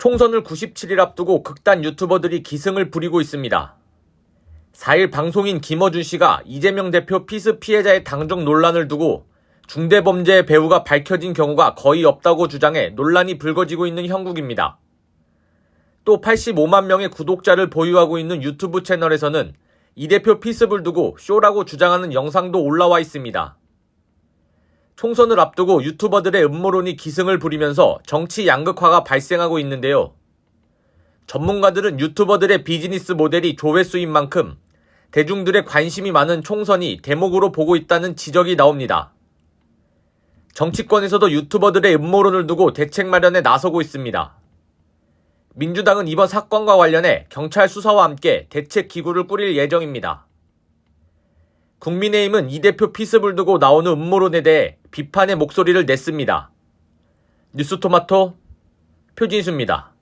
총선을 97일 앞두고 극단 유튜버들이 기승을 부리고 있습니다. 4일 방송인 김어준 씨가 이재명 대표 피스 피해자의 당정 논란을 두고 중대범죄 배우가 밝혀진 경우가 거의 없다고 주장해 논란이 불거지고 있는 형국입니다. 또 85만 명의 구독자를 보유하고 있는 유튜브 채널에서는 이 대표 피습을 두고 쇼라고 주장하는 영상도 올라와 있습니다. 총선을 앞두고 유튜버들의 음모론이 기승을 부리면서 정치 양극화가 발생하고 있는데요. 전문가들은 유튜버들의 비즈니스 모델이 조회수인 만큼 대중들의 관심이 많은 총선이 대목으로 보고 있다는 지적이 나옵니다. 정치권에서도 유튜버들의 음모론을 두고 대책 마련에 나서고 있습니다. 민주당은 이번 사건과 관련해 경찰 수사와 함께 대책 기구를 꾸릴 예정입니다. 국민의힘은 이 대표 피습을 두고 나오는 음모론에 대해 비판의 목소리를 냈습니다. 뉴스토마토 표진수입니다.